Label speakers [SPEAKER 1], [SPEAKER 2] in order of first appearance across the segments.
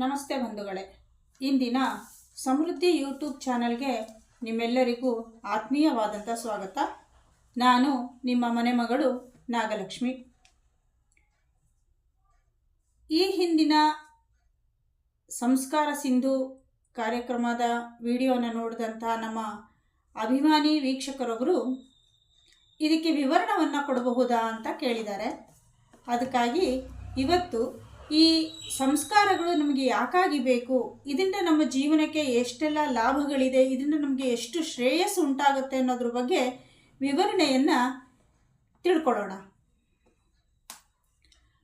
[SPEAKER 1] ನಮಸ್ತೆ ಬಂಧುಗಳೇ. ಇಂದಿನ ಸಮೃದ್ಧಿ ಯೂಟ್ಯೂಬ್ ಚಾನಲ್ಗೆ ನಿಮ್ಮೆಲ್ಲರಿಗೂ ಆತ್ಮೀಯವಾದಂಥ ಸ್ವಾಗತ. ನಾನು ನಿಮ್ಮ ಮನೆ ಮಗಳು ನಾಗಲಕ್ಷ್ಮಿ. ಈ ಹಿಂದಿನ ಸಂಸ್ಕಾರ ಸಿಂಧು ಕಾರ್ಯಕ್ರಮದ ವಿಡಿಯೋನ ನೋಡಿದಂಥ ನಮ್ಮ ಅಭಿಮಾನಿ ವೀಕ್ಷಕರೊಬ್ಬರು ಇದಕ್ಕೆ ವಿವರಣವನ್ನು ಕೊಡಬಹುದಾ ಅಂತ ಕೇಳಿದ್ದಾರೆ. ಅದಕ್ಕಾಗಿ ಇವತ್ತು ಈ ಸಂಸ್ಕಾರಗಳು ನಮಗೆ ಯಾಕಾಗಿ ಬೇಕು? ಇದರಿಂದ ನಮ್ಮ ಜೀವನಕ್ಕೆ ಎಷ್ಟೆಲ್ಲ ಲಾಭಗಳಿದೆ? ಇದರಿಂದ ನಮಗೆ ಎಷ್ಟು ಶ್ರೇಯಸ್ಸು ಉಂಟಾಗುತ್ತೆ ಅನ್ನೋದ್ರ ಬಗ್ಗೆ ವಿವರಣೆಯನ್ನು ತಿಳ್ಕೊಳ್ಳೋಣ.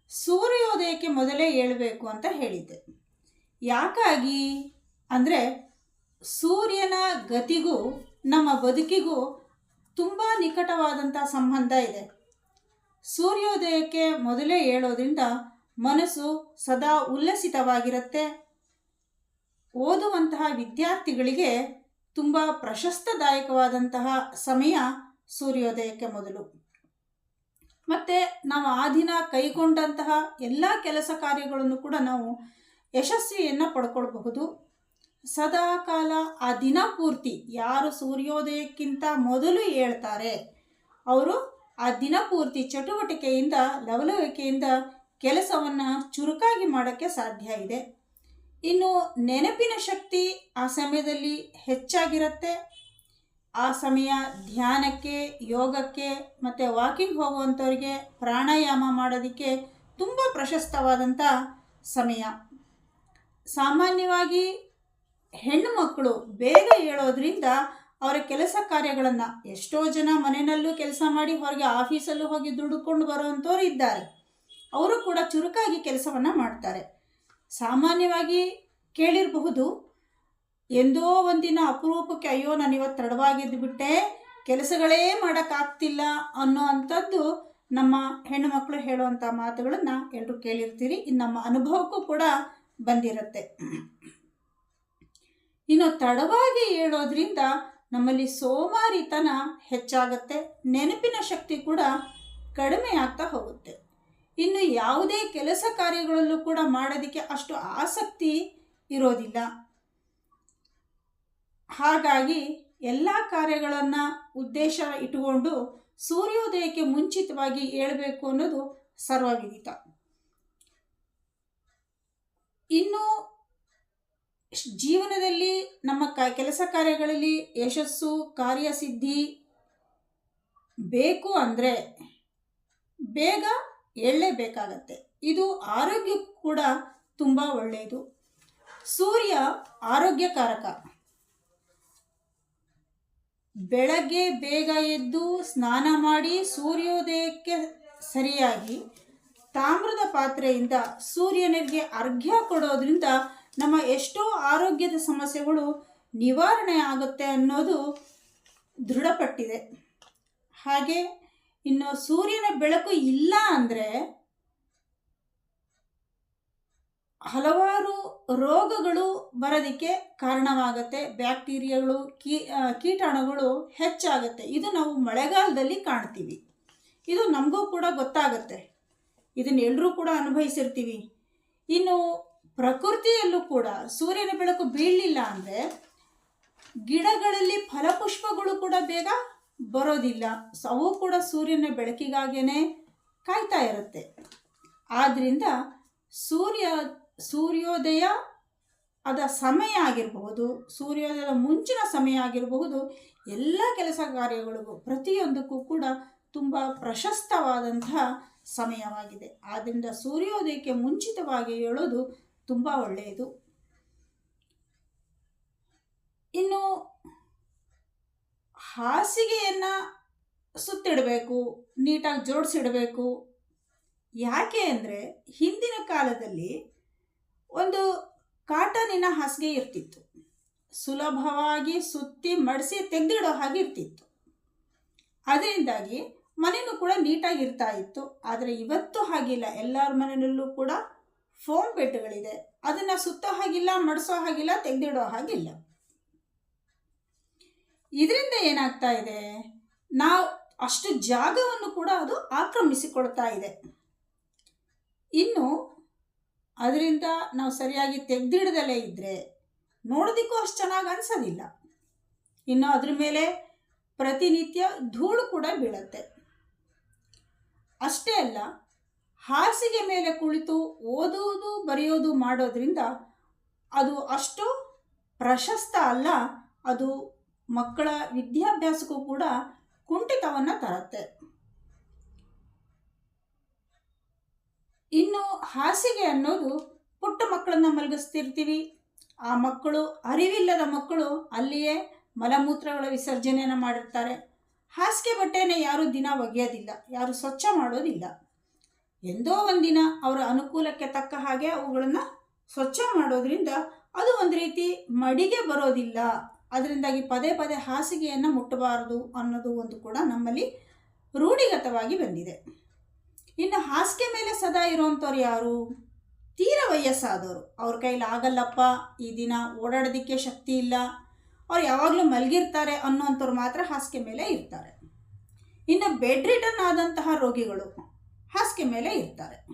[SPEAKER 1] ಸೂರ್ಯೋದಯಕ್ಕೆ ಮೊದಲೇ ಹೇಳಬೇಕು ಅಂತ ಹೇಳಿದ್ದೆ. ಯಾಕಾಗಿ? ಅಂದರೆ ಸೂರ್ಯನ ಗತಿಗೂ, ನಮ್ಮ ಬದುಕಿಗೂ ತುಂಬ ನಿಕಟವಾದಂಥ ಸಂಬಂಧ ಇದೆ. ಸೂರ್ಯೋದಯಕ್ಕೆ ಮೊದಲೇ ಹೇಳೋದ್ರಿಂದ ಮನಸ್ಸು ಸದಾ ಉಲ್ಲಸಿತವಾಗಿರುತ್ತೆ. ಓದುವಂತಹ ವಿದ್ಯಾರ್ಥಿಗಳಿಗೆ ತುಂಬ ಪ್ರಶಸ್ತದಾಯಕವಾದಂತಹ ಸಮಯ ಸೂರ್ಯೋದಯಕ್ಕೆ ಮೊದಲು. ಮತ್ತು ನಾವು ಆ ದಿನ ಕೈಗೊಂಡಂತಹ ಎಲ್ಲ ಕೆಲಸ ಕಾರ್ಯಗಳನ್ನು ಕೂಡ ನಾವು ಯಶಸ್ವಿಯನ್ನು ಪಡ್ಕೊಳ್ಬಹುದು. ಸದಾ ಕಾಲ ಆ ದಿನ ಪೂರ್ತಿ ಯಾರು ಸೂರ್ಯೋದಯಕ್ಕಿಂತ ಮೊದಲು ಹೇಳ್ತಾರೆ, ಅವರು ಆ ದಿನ ಪೂರ್ತಿ ಚಟುವಟಿಕೆಯಿಂದ, ಲವಲವಿಕೆಯಿಂದ ಕೆಲಸವನ್ನು ಚುರುಕಾಗಿ ಮಾಡೋಕ್ಕೆ ಸಾಧ್ಯ ಇದೆ. ಇನ್ನು ನೆನಪಿನ ಶಕ್ತಿ ಆ ಸಮಯದಲ್ಲಿ ಹೆಚ್ಚಾಗಿರುತ್ತೆ. ಆ ಸಮಯ ಧ್ಯಾನಕ್ಕೆ, ಯೋಗಕ್ಕೆ ಮತ್ತು ವಾಕಿಂಗ್ ಹೋಗುವಂಥವ್ರಿಗೆ ಪ್ರಾಣಾಯಾಮ ಮಾಡೋದಕ್ಕೆ ತುಂಬ ಪ್ರಶಸ್ತವಾದಂಥ ಸಮಯ. ಸಾಮಾನ್ಯವಾಗಿ ಹೆಣ್ಣು ಮಕ್ಕಳು ಬೇಗ ಹೇಳೋದ್ರಿಂದ ಅವರ ಕೆಲಸ ಕಾರ್ಯಗಳನ್ನು ಎಷ್ಟೋ ಜನ ಮನೆಯಲ್ಲೂ ಕೆಲಸ ಮಾಡಿ ಹೊರಗೆ ಆಫೀಸಲ್ಲೂ ಹೋಗಿ ದುಡ್ಕೊಂಡು ಬರೋವಂಥವ್ರು ಇದ್ದಾರೆ. ಅವರು ಕೂಡ ಚುರುಕಾಗಿ ಕೆಲಸವನ್ನು ಮಾಡ್ತಾರೆ. ಸಾಮಾನ್ಯವಾಗಿ ಕೇಳಿರಬಹುದು, ಎಂದೋ ಒಂದಿನ ಅಪರೂಪಕ್ಕೆ ಅಯ್ಯೋ, ನಾನು ಇವತ್ತು ತಡವಾಗಿದ್ದು ಬಿಟ್ಟೆ, ಕೆಲಸಗಳೇ ಮಾಡೋಕ್ಕಾಗ್ತಿಲ್ಲ ಅನ್ನೋ ಅಂಥದ್ದು ನಮ್ಮ ಹೆಣ್ಣು ಮಕ್ಕಳು ಹೇಳುವಂಥ ಮಾತುಗಳನ್ನು ಎಲ್ಲರೂ ಕೇಳಿರ್ತೀರಿ. ಇನ್ನು ನಮ್ಮ ಅನುಭವಕ್ಕೂ ಕೂಡ ಬಂದಿರುತ್ತೆ. ಇನ್ನು ತಡವಾಗಿ ಹೇಳೋದ್ರಿಂದ ನಮ್ಮಲ್ಲಿ ಸೋಮಾರಿತನ ಹೆಚ್ಚಾಗುತ್ತೆ, ನೆನಪಿನ ಶಕ್ತಿ ಕೂಡ ಕಡಿಮೆ ಆಗ್ತಾ ಹೋಗುತ್ತೆ. ಇನ್ನು ಯಾವುದೇ ಕೆಲಸ ಕಾರ್ಯಗಳಲ್ಲೂ ಕೂಡ ಮಾಡೋದಕ್ಕೆ ಅಷ್ಟು ಆಸಕ್ತಿ ಇರೋದಿಲ್ಲ. ಹಾಗಾಗಿ ಎಲ್ಲ ಕಾರ್ಯಗಳನ್ನು ಉದ್ದೇಶ ಇಟ್ಟುಕೊಂಡು ಸೂರ್ಯೋದಯಕ್ಕೆ ಮುಂಚಿತವಾಗಿ ಹೇಳಬೇಕು ಅನ್ನೋದು ಸರ್ವವಿದಿತ ಇನ್ನು ಜೀವನದಲ್ಲಿ ನಮ್ಮ ಕ ಕೆಲಸ ಕಾರ್ಯಗಳಲ್ಲಿ ಯಶಸ್ಸು, ಕಾರ್ಯಸಿದ್ಧಿ ಬೇಕು ಅಂದರೆ ಬೇಗ ಎಳ್ಳಲೇಬೇಕಾಗತ್ತೆ ಇದು ಆರೋಗ್ಯಕ್ಕೂ ಕೂಡ ತುಂಬ ಒಳ್ಳೆಯದು. ಸೂರ್ಯ ಆರೋಗ್ಯಕಾರಕ. ಬೆಳಗ್ಗೆ ಬೇಗ ಎದ್ದು ಸ್ನಾನ ಮಾಡಿ ಸೂರ್ಯೋದಯಕ್ಕೆ ಸರಿಯಾಗಿ ತಾಮ್ರದ ಪಾತ್ರೆಯಿಂದ ಸೂರ್ಯನಿಗೆ ಅರ್ಘ್ಯ ಕೊಡೋದ್ರಿಂದ ನಮ್ಮ ಎಷ್ಟೋ ಆರೋಗ್ಯದ ಸಮಸ್ಯೆಗಳು ನಿವಾರಣೆ ಆಗುತ್ತೆ ಅನ್ನೋದು ದೃಢಪಟ್ಟಿದೆ. ಹಾಗೆ ಇನ್ನು ಸೂರ್ಯನ ಬೆಳಕು ಇಲ್ಲ ಅಂದರೆ ಹಲವಾರು ರೋಗಗಳು ಬರೋದಕ್ಕೆ ಕಾರಣವಾಗುತ್ತೆ. ಬ್ಯಾಕ್ಟೀರಿಯಾಗಳು, ಕೀ ಕೀಟಾಣುಗಳು ಹೆಚ್ಚಾಗುತ್ತೆ. ಇದು ನಾವು ಮಳೆಗಾಲದಲ್ಲಿ ಕಾಣ್ತೀವಿ. ಇದು ನಮಗೂ ಕೂಡ ಗೊತ್ತಾಗುತ್ತೆ. ಇದನ್ನ ಎಲ್ಲರೂ ಕೂಡ ಅನುಭವಿಸಿರ್ತೀವಿ. ಇನ್ನು ಪ್ರಕೃತಿಯಲ್ಲೂ ಕೂಡ ಸೂರ್ಯನ ಬೆಳಕು ಬೀಳಲಿಲ್ಲ ಅಂದರೆ ಗಿಡಗಳಲ್ಲಿ ಫಲಪುಷ್ಪಗಳು ಕೂಡ ಬೇಗ ಬರೋದಿಲ್ಲ. ಅವು ಕೂಡ ಸೂರ್ಯನ ಬೆಳಕಿಗಾಗಿಯೇ ಕಾಯ್ತಾ ಇರುತ್ತೆ. ಆದ್ದರಿಂದ ಸೂರ್ಯ, ಸೂರ್ಯೋದಯ ಅದ ಸಮಯ ಆಗಿರಬಹುದು, ಸೂರ್ಯೋದಯದ ಮುಂಚಿನ ಸಮಯ ಆಗಿರಬಹುದು, ಎಲ್ಲ ಕೆಲಸ ಕಾರ್ಯಗಳಿಗೂ ಪ್ರತಿಯೊಂದಕ್ಕೂ ಕೂಡ ತುಂಬ ಪ್ರಶಸ್ತವಾದಂತಹ ಸಮಯವಾಗಿದೆ. ಆದ್ದರಿಂದ ಸೂರ್ಯೋದಯಕ್ಕೆ ಮುಂಚಿತವಾಗಿ ಹೇಳೋದು ತುಂಬ ಒಳ್ಳೆಯದು. ಇನ್ನು ಹಾಸಿಗೆಯನ್ನು ಸುತ್ತಿಡಬೇಕು, ನೀಟಾಗಿ ಜೋಡಿಸಿಡಬೇಕು. ಯಾಕೆ ಅಂದರೆ ಹಿಂದಿನ ಕಾಲದಲ್ಲಿ ಒಂದು ಕಾಟನಿನ ಹಾಸಿಗೆ ಇರ್ತಿತ್ತು. ಸುಲಭವಾಗಿ ಸುತ್ತಿ ಮಡಿಸಿ ತೆಗೆದಿಡೋ ಹಾಗೆ ಇರ್ತಿತ್ತು. ಅದರಿಂದಾಗಿ ಮನೆಯೂ ಕೂಡ ನೀಟಾಗಿ ಇರ್ತಾ ಇತ್ತು. ಆದರೆ ಇವತ್ತು ಹಾಗಿಲ್ಲ. ಎಲ್ಲರ ಮನೆಯಲ್ಲೂ ಕೂಡ ಫೋಮ್ ಬೆಡ್ಗಳಿದೆ ಅದನ್ನು ಸುತ್ತೋ ಹಾಗಿಲ್ಲ, ಮಡಿಸೋ ಹಾಗಿಲ್ಲ, ತೆಗೆದಿಡೋ ಹಾಗಿಲ್ಲ. ಇದರಿಂದ ಏನಾಗ್ತಾ ಇದೆ? ನಾವು ಅಷ್ಟು ಜಾಗವನ್ನು ಕೂಡ ಅದು ಆಕ್ರಮಿಸಿಕೊಳ್ತಾ ಇದೆ. ಇನ್ನು ಅದರಿಂದ ನಾವು ಸರಿಯಾಗಿ ತೆಗೆದಿಡದಲ್ಲೇ ಇದ್ದರೆ ನೋಡೋದಕ್ಕೂ ಅಷ್ಟು ಚೆನ್ನಾಗಿ ಅನಿಸೋದಿಲ್ಲ. ಇನ್ನು ಅದ್ರ ಮೇಲೆ ಪ್ರತಿನಿತ್ಯ ಧೂಳು ಕೂಡ ಬೀಳುತ್ತೆ. ಅಷ್ಟೇ ಅಲ್ಲ, ಹಾಸಿಗೆ ಮೇಲೆ ಕುಳಿತು ಓದುವುದು, ಬರೆಯೋದು ಮಾಡೋದ್ರಿಂದ ಅದು ಅಷ್ಟು ಪ್ರಶಸ್ತ ಅಲ್ಲ, ಅದು ಮಕ್ಕಳ ವಿದ್ಯಾಭ್ಯಾಸಕ್ಕೂ ಕೂಡ ಕುಂಠಿತವನ್ನು ತರುತ್ತೆ. ಇನ್ನು ಹಾಸಿಗೆ ಅನ್ನೋದು ಪುಟ್ಟ ಮಕ್ಕಳನ್ನ ಮಲಗಿಸ್ತಿರ್ತೀವಿ. ಆ ಮಕ್ಕಳು, ಅರಿವಿಲ್ಲದ ಮಕ್ಕಳು ಅಲ್ಲಿಯೇ ಮಲಮೂತ್ರಗಳ ವಿಸರ್ಜನೆಯನ್ನು ಮಾಡಿರ್ತಾರೆ. ಹಾಸಿಗೆ ಬಟ್ಟೆನ ಯಾರು ದಿನ ಒಗೆಯೋದಿಲ್ಲ, ಯಾರು ಸ್ವಚ್ಛ ಮಾಡೋದಿಲ್ಲ. ಎಂದೋ ಒಂದಿನ ಅವರ ಅನುಕೂಲಕ್ಕೆ ತಕ್ಕ ಹಾಗೆ ಅವುಗಳನ್ನು ಸ್ವಚ್ಛ ಮಾಡೋದ್ರಿಂದ ಅದು ಒಂದು ರೀತಿ ಮಡಿಗೆ ಬರೋದಿಲ್ಲ. ಅದರಿಂದಾಗಿ ಪದೇ ಪದೇ ಹಾಸಿಗೆಯನ್ನು ಮುಟ್ಟಬಾರದು ಅನ್ನೋದು ಒಂದು ಕೂಡ ನಮ್ಮಲ್ಲಿ ರೂಢಿಗತವಾಗಿ ಬಂದಿದೆ. ಇನ್ನು ಹಾಸಿಗೆ ಮೇಲೆ ಸದಾ ಇರೋವಂಥವ್ರು ಯಾರು? ತೀರ ವಯಸ್ಸಾದವರು. ಅವ್ರ ಕೈಲಿ ಆಗಲ್ಲಪ್ಪ, ಈ ದಿನ ಓಡಾಡೋದಕ್ಕೆ ಶಕ್ತಿ ಇಲ್ಲ. ಅವ್ರು ಯಾವಾಗಲೂ ಮಲಗಿರ್ತಾರೆ ಅನ್ನೋಂಥವ್ರು ಮಾತ್ರ ಹಾಸಿಗೆ ಮೇಲೆ ಇರ್ತಾರೆ. ಇನ್ನು ಬೆಡ್ ರಿಟರ್ನ್ ಆದಂತಹ ರೋಗಿಗಳು ಹಾಸಿಗೆ ಮೇಲೆ ಇರ್ತಾರೆ.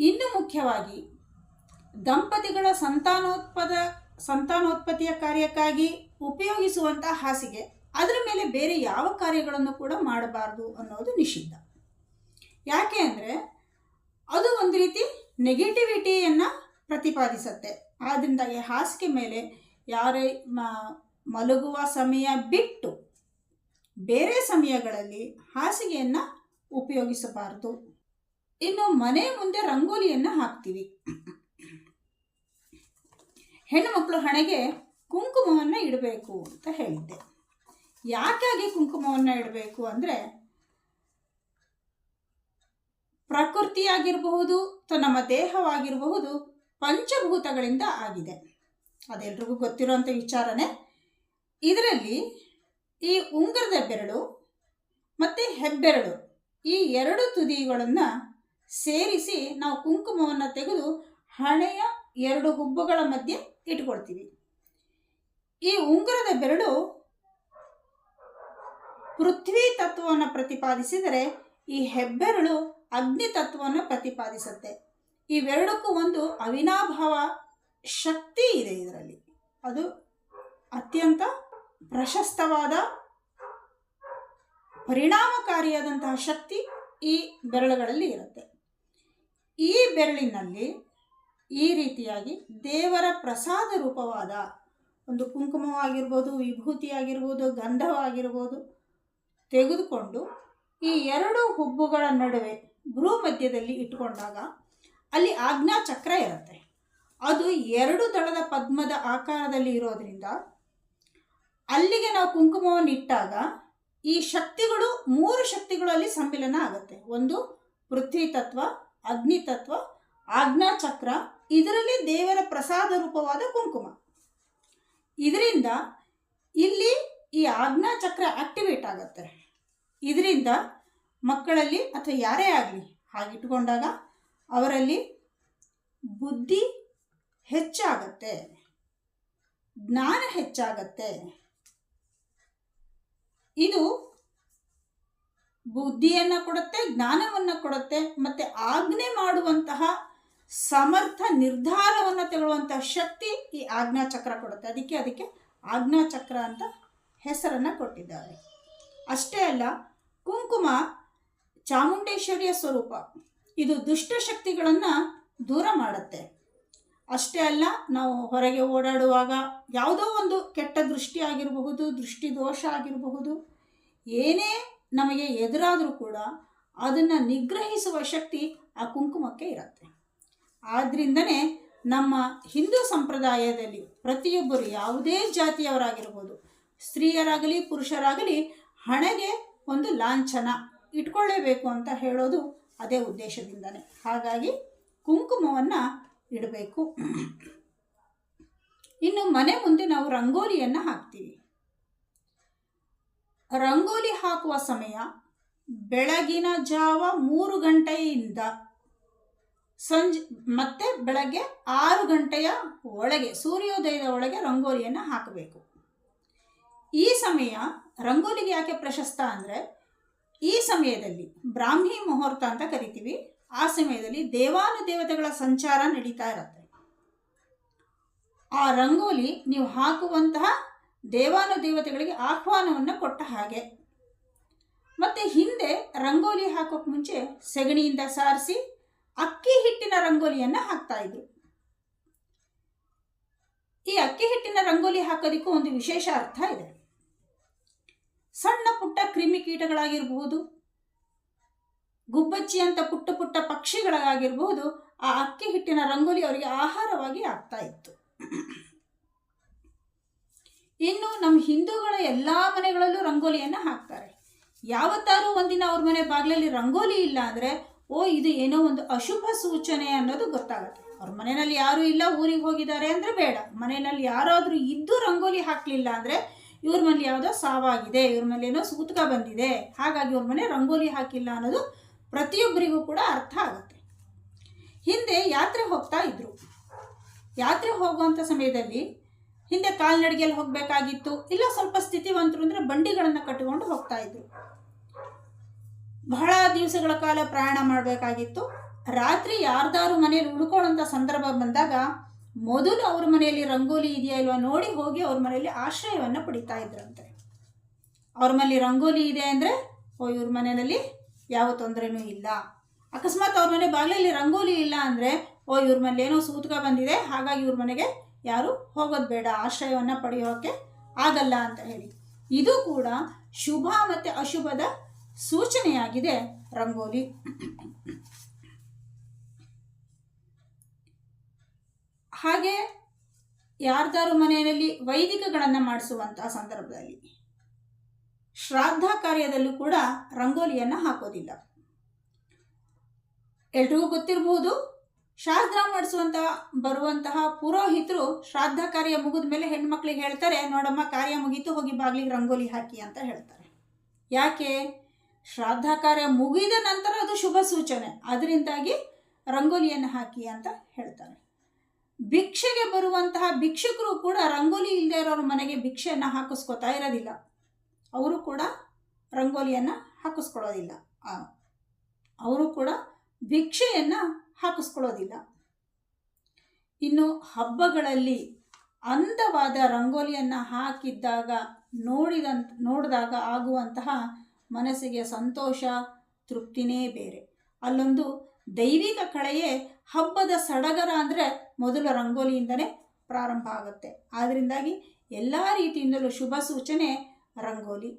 [SPEAKER 1] ಇನ್ನು ಮುಖ್ಯವಾಗಿ ದಂಪತಿಗಳ ಸಂತಾನೋತ್ಪದ, ಸಂತಾನೋತ್ಪತ್ತಿಯ ಕಾರ್ಯಕ್ಕಾಗಿ ಉಪಯೋಗಿಸುವಂಥ ಹಾಸಿಗೆ ಅದರ ಮೇಲೆ ಬೇರೆ ಯಾವ ಕಾರ್ಯಗಳನ್ನು ಕೂಡ ಮಾಡಬಾರ್ದು ಅನ್ನೋದು ನಿಷಿದ್ಧ. ಯಾಕೆ ಅಂದರೆ ಅದು ಒಂದು ರೀತಿ ನೆಗೆಟಿವಿಟಿಯನ್ನು ಪ್ರತಿಪಾದಿಸುತ್ತೆ. ಆದ್ದರಿಂದಾಗಿ ಹಾಸಿಗೆ ಮೇಲೆ ಯಾರೇ ಮಲಗುವ ಸಮಯ ಬಿಟ್ಟು ಬೇರೆ ಸಮಯಗಳಲ್ಲಿ ಹಾಸಿಗೆಯನ್ನು ಉಪಯೋಗಿಸಬಾರದು. ಇನ್ನು ಮನೆ ಮುಂದೆ ರಂಗೋಲಿಯನ್ನು ಹಾಕ್ತೀವಿ. ಹೆಣ್ಣು ಮಕ್ಕಳು ಹಣೆಗೆ ಕುಂಕುಮವನ್ನು ಇಡಬೇಕು ಅಂತ ಹೇಳಿದ್ದೆ. ಯಾಕಾಗಿ ಕುಂಕುಮವನ್ನು ಇಡಬೇಕು ಅಂದರೆ ಪ್ರಕೃತಿಯಾಗಿರಬಹುದು ಅಥವಾ ನಮ್ಮ ದೇಹವಾಗಿರಬಹುದು ಪಂಚಭೂತಗಳಿಂದ ಆಗಿದೆ. ಅದೆಲ್ರಿಗೂ ಗೊತ್ತಿರುವಂಥ ವಿಚಾರನೇ. ಇದರಲ್ಲಿ ಈ ಉಂಗುರದ ಬೆರಳು ಮತ್ತು ಹೆಬ್ಬೆರಳು ಈ ಎರಡು ತುದಿಗಳನ್ನು ಸೇರಿಸಿ ನಾವು ಕುಂಕುಮವನ್ನು ತೆಗೆದು ಹಣೆಯ ಎರಡು ಹುಬ್ಬುಗಳ ಮಧ್ಯೆ ಇಟ್ಕೊಳ್ತೀವಿ. ಈ ಉಂಗುರದ ಬೆರಳು ಪೃಥ್ವಿ ತತ್ವವನ್ನು ಪ್ರತಿಪಾದಿಸಿದರೆ ಈ ಹೆಬ್ಬೆರಳು ಅಗ್ನಿ ತತ್ವವನ್ನು ಪ್ರತಿಪಾದಿಸುತ್ತೆ. ಇವೆರಡಕ್ಕೂ ಒಂದು ಅವಿನಾಭಾವ ಶಕ್ತಿ ಇದೆ ಇದರಲ್ಲಿ. ಅದು ಅತ್ಯಂತ ಪ್ರಶಸ್ತವಾದ ಪರಿಣಾಮಕಾರಿಯಾದಂತಹ ಶಕ್ತಿ ಈ ಬೆರಳುಗಳಲ್ಲಿ ಇರುತ್ತೆ. ಈ ಬೆರಳಿನಲ್ಲಿ ಈ ರೀತಿಯಾಗಿ ದೇವರ ಪ್ರಸಾದ ರೂಪವಾದ ಒಂದು ಕುಂಕುಮವಾಗಿರ್ಬೋದು ವಿಭೂತಿ ಆಗಿರ್ಬೋದು ಗಂಧವಾಗಿರ್ಬೋದು ತೆಗೆದುಕೊಂಡು ಈ ಎರಡು ಹುಬ್ಬುಗಳ ನಡುವೆ ಭ್ರೂ ಮಧ್ಯದಲ್ಲಿ ಇಟ್ಟುಕೊಂಡಾಗ ಅಲ್ಲಿ ಆಜ್ಞಾ ಚಕ್ರ ಇರುತ್ತೆ. ಅದು ಎರಡು ದಳದ ಪದ್ಮದ ಆಕಾರದಲ್ಲಿ ಇರೋದ್ರಿಂದ ಅಲ್ಲಿಗೆ ನಾವು ಕುಂಕುಮವನ್ನು ಇಟ್ಟಾಗ ಈ ಶಕ್ತಿಗಳು, ಮೂರು ಶಕ್ತಿಗಳಲ್ಲಿ ಸಮ್ಮಿಲನ ಆಗುತ್ತೆ. ಒಂದು ಪೃಥ್ವಿ ತತ್ವ, ಅಗ್ನಿ ತತ್ವ ಆಜ್ಞಾ ಚಕ್ರ ಇದರಲ್ಲಿ ದೇವರ ಪ್ರಸಾದ ರೂಪವಾದ ಕುಂಕುಮ. ಇದರಿಂದ ಇಲ್ಲಿ ಈ ಆಜ್ಞಾ ಚಕ್ರ ಆಕ್ಟಿವೇಟ್ ಆಗುತ್ತೆ. ಇದರಿಂದ ಮಕ್ಕಳಲ್ಲಿ ಅಥವಾ ಯಾರೇ ಆಗಲಿ ಹಾಗಿಟ್ಕೊಂಡಾಗ ಅವರಲ್ಲಿ ಬುದ್ಧಿ ಹೆಚ್ಚಾಗತ್ತೆ. ಜ್ಞಾನ ಹೆಚ್ಚಾಗತ್ತೆ. ಇದು ಬುದ್ಧಿಯನ್ನು ಕೊಡುತ್ತೆ, ಜ್ಞಾನವನ್ನು ಕೊಡುತ್ತೆ, ಮತ್ತು ಆಜ್ಞೆ ಮಾಡುವಂತಹ ಸಮರ್ಥ ನಿರ್ಧಾರವನ್ನು ತಗೊಳ್ಳುವಂಥ ಶಕ್ತಿ ಈ ಆಜ್ಞಾ ಚಕ್ರ ಕೊಡುತ್ತೆ. ಅದಕ್ಕೆ ಅದಕ್ಕೆ ಆಜ್ಞಾ ಚಕ್ರ ಅಂತ ಹೆಸರನ್ನು ಕೊಟ್ಟಿದ್ದಾರೆ. ಅಷ್ಟೇ ಅಲ್ಲ, ಕುಂಕುಮ ಚಾಮುಂಡೇಶ್ವರಿಯ ಸ್ವರೂಪ, ಇದು ದುಷ್ಟಶಕ್ತಿಗಳನ್ನು ದೂರ ಮಾಡುತ್ತೆ. ಅಷ್ಟೇ ಅಲ್ಲ, ನಾವು ಹೊರಗೆ ಓಡಾಡುವಾಗ ಯಾವುದೋ ಒಂದು ಕೆಟ್ಟ ದೃಷ್ಟಿ ಆಗಿರಬಹುದು, ದೃಷ್ಟಿ ದೋಷ ಆಗಿರಬಹುದು, ಏನೇ ನಮಗೆ ಎದುರಾದರೂ ಕೂಡ ಅದನ್ನು ನಿಗ್ರಹಿಸುವ ಶಕ್ತಿ ಆ ಕುಂಕುಮಕ್ಕೆ ಇರುತ್ತೆ. ಆದ್ದರಿಂದನೇ ನಮ್ಮ ಹಿಂದೂ ಸಂಪ್ರದಾಯದಲ್ಲಿ ಪ್ರತಿಯೊಬ್ಬರು ಯಾವುದೇ ಜಾತಿಯವರಾಗಿರ್ಬೋದು, ಸ್ತ್ರೀಯರಾಗಲಿ, ಪುರುಷರಾಗಲಿ ಹಣೆಗೆ ಒಂದು ಲಾಂಛನ ಇಟ್ಕೊಳ್ಳೇಬೇಕು ಅಂತ ಹೇಳೋದು ಅದೇ ಉದ್ದೇಶದಿಂದನೇ. ಹಾಗಾಗಿ ಕುಂಕುಮವನ್ನು ಇಡಬೇಕು. ಇನ್ನು ಮನೆ ಮುಂದೆ ನಾವು ರಂಗೋಲಿಯನ್ನು ಹಾಕ್ತೀವಿ. ರಂಗೋಲಿ ಹಾಕುವ ಸಮಯ ಬೆಳಗಿನ ಜಾವ ಮೂರು ಗಂಟೆಯಿಂದ ಸಂಜೆ, ಮತ್ತೆ ಬೆಳಗ್ಗೆ ಆರು ಗಂಟೆಯ ಒಳಗೆ, ಸೂರ್ಯೋದಯದ ಒಳಗೆ ರಂಗೋಲಿಯನ್ನು ಹಾಕಬೇಕು. ಈ ಸಮಯ, ರಂಗೋಲಿಗೆ ಯಾಕೆ ಪ್ರಶಸ್ತ ಅಂದರೆ, ಈ ಸಮಯದಲ್ಲಿ ಬ್ರಾಹ್ಮಿ ಮುಹೂರ್ತ ಅಂತ ಕರಿತೀವಿ. ಆ ಸಮಯದಲ್ಲಿ ದೇವಾನುದೇವತೆಗಳ ಸಂಚಾರ ನಡೀತಾ ಇರುತ್ತೆ. ಆ ರಂಗೋಲಿ ನೀವು ಹಾಕುವಂತಹ ದೇವಾನುದೇವತೆಗಳಿಗೆ ಆಹ್ವಾನವನ್ನು ಕೊಟ್ಟ ಹಾಗೆ. ಮತ್ತೆ ಹಿಂದೆ ರಂಗೋಲಿ ಹಾಕೋಕೆ ಮುಂಚೆ ಸೆಗಣಿಯಿಂದ ಸಾರಿಸಿ ಅಕ್ಕಿ ಹಿಟ್ಟಿನ ರಂಗೋಲಿಯನ್ನು ಹಾಕ್ತಾ ಇದ್ರು. ಈ ಅಕ್ಕಿ ಹಿಟ್ಟಿನ ರಂಗೋಲಿ ಹಾಕೋದಕ್ಕೂ ಒಂದು ವಿಶೇಷ ಅರ್ಥ ಇದೆ. ಸಣ್ಣ ಪುಟ್ಟ ಕ್ರಿಮಿಕೀಟಗಳಾಗಿರಬಹುದು ಗುಬ್ಬಚ್ಚಿ ಅಂತ ಪುಟ್ಟ ಪುಟ್ಟ ಪಕ್ಷಿಗಳಾಗಿರಬಹುದು, ಆ ಅಕ್ಕಿ ಹಿಟ್ಟಿನ ರಂಗೋಲಿ ಅವರಿಗೆ ಆಹಾರವಾಗಿ ಆಗ್ತಾ ಇತ್ತು. ಇನ್ನು ನಮ್ಮ ಹಿಂದೂಗಳ ಎಲ್ಲ ಮನೆಗಳಲ್ಲೂ ರಂಗೋಲಿಯನ್ನು ಹಾಕ್ತಾರೆ. ಯಾವತ್ತಾರೂ ಒಂದಿನ ಅವ್ರ ಮನೆ ಬಾಗಿಲಲ್ಲಿ ರಂಗೋಲಿ ಇಲ್ಲ ಅಂದರೆ ಓ, ಇದು ಏನೋ ಒಂದು ಅಶುಭ ಸೂಚನೆ ಅನ್ನೋದು ಗೊತ್ತಾಗುತ್ತೆ. ಅವ್ರ ಮನೆಯಲ್ಲಿ ಯಾರೂ ಇಲ್ಲ, ಊರಿಗೆ ಹೋಗಿದ್ದಾರೆ ಅಂದರೆ ಬೇಡ. ಮನೆಯಲ್ಲಿ ಯಾರಾದರೂ ಇದ್ದು ರಂಗೋಲಿ ಹಾಕಲಿಲ್ಲ ಅಂದರೆ ಇವ್ರ ಮನೇಲಿ ಯಾವುದೋ ಸಾವಾಗಿದೆ, ಇವ್ರ ಮನೇಲಿ ಏನೋ ಸೂತಕ ಬಂದಿದೆ. ಹಾಗಾಗಿ ಇವ್ರ ಮನೆ ರಂಗೋಲಿ ಹಾಕಿಲ್ಲ ಅನ್ನೋದು ಪ್ರತಿಯೊಬ್ಬರಿಗೂ ಕೂಡ ಅರ್ಥ ಆಗುತ್ತೆ. ಹಿಂದೆ ಯಾತ್ರೆ ಹೋಗ್ತಾ ಇದ್ರು. ಯಾತ್ರೆ ಹೋಗುವಂಥ ಸಮಯದಲ್ಲಿ ಹಿಂದೆ ಕಾಲ್ನಡಿಗೆಯಲ್ಲಿ ಹೋಗಬೇಕಾಗಿತ್ತು, ಇಲ್ಲ ಸ್ವಲ್ಪ ಸ್ಥಿತಿವಂತರು ಅಂದರೆ ಬಂಡಿಗಳನ್ನು ಕಟ್ಟಿಕೊಂಡು ಹೋಗ್ತಾ ಇದ್ರು. ಬಹಳ ದಿವಸಗಳ ಕಾಲ ಪ್ರಯಾಣ ಮಾಡಬೇಕಾಗಿತ್ತು. ರಾತ್ರಿ ಯಾರ್ದಾರು ಮನೆಯಲ್ಲಿ ಉಳ್ಕೊಳ್ಳೋಂಥ ಸಂದರ್ಭ ಬಂದಾಗ ಮೊದಲು ಅವ್ರ ಮನೆಯಲ್ಲಿ ರಂಗೋಲಿ ಇದೆಯಾ ಇಲ್ವಾ ನೋಡಿ ಹೋಗಿ ಅವ್ರ ಮನೆಯಲ್ಲಿ ಆಶ್ರಯವನ್ನು ಪಡಿತಾ ಇದ್ರಂತೆ. ಅವ್ರ ಮನೇಲಿ ರಂಗೋಲಿ ಇದೆ ಅಂದರೆ, ಓ, ಇವ್ರ ಮನೆಯಲ್ಲಿ ಯಾವ ತೊಂದರೆನೂ ಇಲ್ಲ. ಅಕಸ್ಮಾತ್ ಅವ್ರ ಮನೆ ಬಾಗಿಲಲ್ಲಿ ರಂಗೋಲಿ ಇಲ್ಲ ಅಂದರೆ, ಓ, ಇವ್ರ ಮನೇಲಿ ಏನೋ ಸೂತ್ಕ ಬಂದಿದೆ, ಹಾಗಾಗಿ ಇವ್ರ ಮನೆಗೆ ಯಾರು ಹೋಗೋದು ಬೇಡ, ಆಶ್ರಯವನ್ನು ಪಡೆಯೋಕ್ಕೆ ಆಗಲ್ಲ ಅಂತ ಹೇಳಿ. ಇದು ಕೂಡ ಶುಭ ಮತ್ತು ಅಶುಭದ ಸೂಚನೆಯಾಗಿದೆ ರಂಗೋಲಿ. ಹಾಗೆ ಯಾರ್ದಾರು ಮನೆಯಲ್ಲಿ ವೈದಿಕಗಳನ್ನು ಮಾಡಿಸುವಂತಹ ಸಂದರ್ಭದಲ್ಲಿ ಶ್ರಾದ್ದ ಕಾರ್ಯದಲ್ಲೂ ಕೂಡ ರಂಗೋಲಿಯನ್ನು ಹಾಕೋದಿಲ್ಲ. ಎಲ್ರಿಗೂ ಗೊತ್ತಿರಬಹುದು ಶ್ರಾದ್ದ ಮಾಡಿಸುವಂತಹ ಬರುವಂತಹ ಪುರೋಹಿತರು ಶ್ರಾದ್ದ ಕಾರ್ಯ ಮುಗಿದ ಮೇಲೆ ಹೆಣ್ಮಕ್ಳಿಗೆ ಹೇಳ್ತಾರೆ, ನೋಡಮ್ಮ ಕಾರ್ಯ ಮುಗೀತು, ಹೋಗಿ ಬಾಗಿಲಿಗೆ ರಂಗೋಲಿ ಹಾಕಿ ಅಂತ ಹೇಳ್ತಾರೆ. ಯಾಕೆ? ಶ್ರಾದ್ದ ಕಾರ್ಯ ಮುಗಿದ ನಂತರ ಅದು ಶುಭ ಸೂಚನೆ. ಅದರಿಂದಾಗಿ ರಂಗೋಲಿಯನ್ನು ಹಾಕಿ ಅಂತ ಹೇಳ್ತಾರೆ. ಭಿಕ್ಷೆಗೆ ಬರುವಂತಹ ಭಿಕ್ಷುಕರು ಕೂಡ ರಂಗೋಲಿ ಇಲ್ಲದೆ ಇರೋರ ಮನೆಗೆ ಭಿಕ್ಷೆಯನ್ನು ಹಾಕಿಸ್ಕೊತಾ ಇರೋದಿಲ್ಲ. ಅವರು ಕೂಡ ರಂಗೋಲಿಯನ್ನು ಹಾಕಿಸ್ಕೊಳ್ಳೋದಿಲ್ಲ. ಅವರು ಕೂಡ ಭಿಕ್ಷೆಯನ್ನು ಹಾಕಿಸ್ಕೊಳ್ಳೋದಿಲ್ಲ. ಇನ್ನು ಹಬ್ಬಗಳಲ್ಲಿ ಅಂದವಾದ ರಂಗೋಲಿಯನ್ನು ಹಾಕಿದ್ದಾಗ ನೋಡಿದಂತ, ನೋಡಿದಾಗ ಆಗುವಂತಹ ಮನಸ್ಸಿಗೆ ಸಂತೋಷ, ತೃಪ್ತಿನೇ ಬೇರೆ. ಅಲ್ಲೊಂದು ದೈವಿಕ ಕಳೆಯೇ ಹಬ್ಬದ ಸಡಗರ ಅಂದರೆ ಮೊದಲು ರಂಗೋಲಿಯಿಂದನೇ ಪ್ರಾರಂಭ ಆಗುತ್ತೆ. ಆದ್ದರಿಂದಾಗಿ ಎಲ್ಲ ರೀತಿಯಿಂದಲೂ ಶುಭ ಸೂಚನೆ ರಂಗೋಲಿ.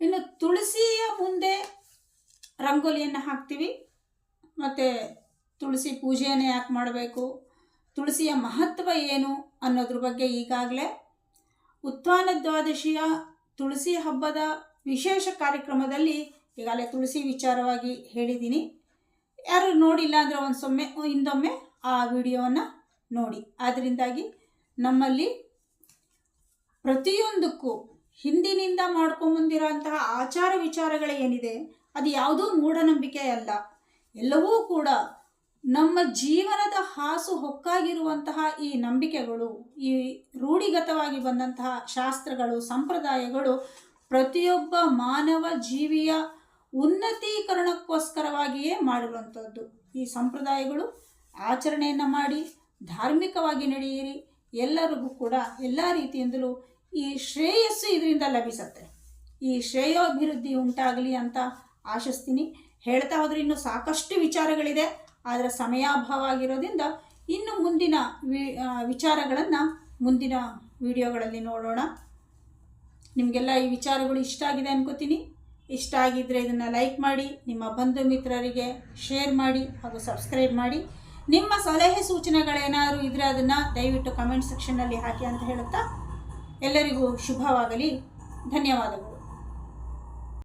[SPEAKER 1] ಇನ್ನು ತುಳಸಿಯ ಮುಂದೆ ರಂಗೋಲಿಯನ್ನು ಹಾಕ್ತೀವಿ. ಮತ್ತು ತುಳಸಿ ಪೂಜೆಯನ್ನು ಯಾಕೆ ಮಾಡಬೇಕು? ತುಳಸಿಯ ಮಹತ್ವ ಏನು ಅನ್ನೋದ್ರ ಬಗ್ಗೆ ಈಗಾಗಲೇ ಉತ್ಥಾನ ದ್ವಾದಶಿಯ ತುಳಸಿ ಹಬ್ಬದ ವಿಶೇಷ ಕಾರ್ಯಕ್ರಮದಲ್ಲಿ ಈಗಾಗಲೇ ತುಳಸಿ ವಿಚಾರವಾಗಿ ಹೇಳಿದ್ದೀನಿ. ಯಾರು ನೋಡಿಲ್ಲ ಅಂದರೆ ಒಂದು ಸೊಮ್ಮೆ ಹಿಂದೊಮ್ಮೆ ಆ ವಿಡಿಯೋವನ್ನು ನೋಡಿ. ಆದ್ದರಿಂದಾಗಿ ನಮ್ಮಲ್ಲಿ ಪ್ರತಿಯೊಂದಕ್ಕೂ ಹಿಂದಿನಿಂದ ಮಾಡ್ಕೊಂಬಂದಿರೋಂತಹ ಆಚಾರ ವಿಚಾರಗಳೇನಿದೆ, ಅದು ಯಾವುದೂ ಮೂಢನಂಬಿಕೆ ಅಲ್ಲ. ಎಲ್ಲವೂ ಕೂಡ ನಮ್ಮ ಜೀವನದ ಹಾಸು ಹೊಕ್ಕಾಗಿರುವಂತಹ ಈ ನಂಬಿಕೆಗಳು, ಈ ರೂಢಿಗತವಾಗಿ ಬಂದಂತಹ ಶಾಸ್ತ್ರಗಳು, ಸಂಪ್ರದಾಯಗಳು ಪ್ರತಿಯೊಬ್ಬ ಮಾನವ ಜೀವಿಯ ಉನ್ನತೀಕರಣಕ್ಕೋಸ್ಕರವಾಗಿಯೇ ಮಾಡಿರುವಂಥದ್ದು ಈ ಸಂಪ್ರದಾಯಗಳು ಆಚರಣೆಯನ್ನು ಮಾಡಿ, ಧಾರ್ಮಿಕವಾಗಿ ನಡೆಯಿರಿ, ಎಲ್ಲರಿಗೂ ಕೂಡ ಎಲ್ಲ ರೀತಿಯಿಂದಲೂ ಈ ಶ್ರೇಯಸ್ಸು ಇದರಿಂದ ಲಭಿಸುತ್ತೆ. ಈ ಶ್ರೇಯೋಭಿವೃದ್ಧಿ ಉಂಟಾಗಲಿ ಅಂತ ಆಶಿಸ್ತೀನಿ. ಹೇಳ್ತಾ ಹೋದ್ರೆ ಇನ್ನೂ ಸಾಕಷ್ಟು ವಿಚಾರಗಳಿದೆ. ಆದರೆ ಸಮಯಾಭಾವ ಆಗಿರೋದ್ರಿಂದ ಇನ್ನು ಮುಂದಿನ ವಿ ವಿಚಾರಗಳನ್ನು ಮುಂದಿನ ವಿಡಿಯೋಗಳಲ್ಲಿ ನೋಡೋಣ. ನಿಮಗೆಲ್ಲ ಈ ವಿಚಾರಗಳು ಇಷ್ಟ ಆಗಿದೆ ಅನ್ಕೋತೀನಿ. ಇಷ್ಟ ಆಗಿದ್ದರೆ ಇದನ್ನು ಲೈಕ್ ಮಾಡಿ, ನಿಮ್ಮ ಬಂಧು ಮಿತ್ರರಿಗೆ ಶೇರ್ ಮಾಡಿ ಹಾಗೂ ಸಬ್ಸ್ಕ್ರೈಬ್ ಮಾಡಿ. ನಿಮ್ಮ ಸಲಹೆ ಸೂಚನೆಗಳೇನಾದರೂ ಇದ್ದರೆ ಅದನ್ನು ದಯವಿಟ್ಟು ಕಮೆಂಟ್ ಸೆಕ್ಷನ್ನಲ್ಲಿ ಹಾಕಿ ಅಂತ ಹೇಳುತ್ತಾ. ಎಲ್ಲರಿಗೂ ಶುಭವಾಗಲಿ. ಧನ್ಯವಾದಗಳು.